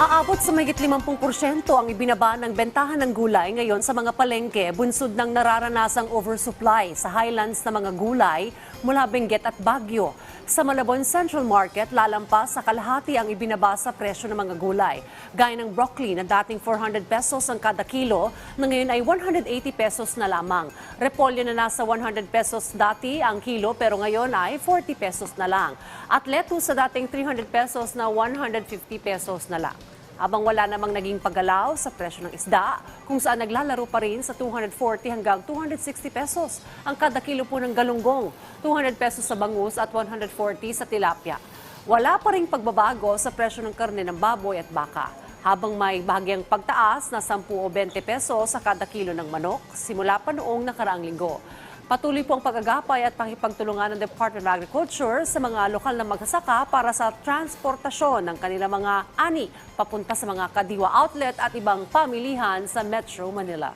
Aabot sa mahigit 50% ang ibinaba ng bentahan ng gulay ngayon sa mga palengke bunsod ng nararanasang oversupply sa highlands na mga gulay mula Benguet at Baguio. Sa Malabon Central Market, lalampas sa kalahati ang ibinaba sa presyo ng mga gulay. Gaya ng broccoli na dating 400 pesos ang kada kilo, na ngayon ay 180 pesos na lamang. Repolyo na nasa 100 pesos dati ang kilo pero ngayon ay 40 pesos na lang. At lettuce sa dating 300 pesos na 150 pesos na lang. Abang wala namang naging paggalaw sa presyo ng isda, kung saan naglalaro pa rin sa 240 hanggang 260 pesos ang kada kilo po ng galunggong, 200 pesos sa bangus at 140 sa tilapia. Wala pa rin pagbabago sa presyo ng karne ng baboy at baka, habang may bahagyang pagtaas na 10 o 20 pesos sa kada kilo ng manok simula pa noong nakaraang linggo. Patuloy po ang pag-agapay at pakipagtulungan ng Department of Agriculture sa mga lokal na magsasaka para sa transportasyon ng kanilang mga ani papunta sa mga kadiwa outlet at ibang pamilihan sa Metro Manila.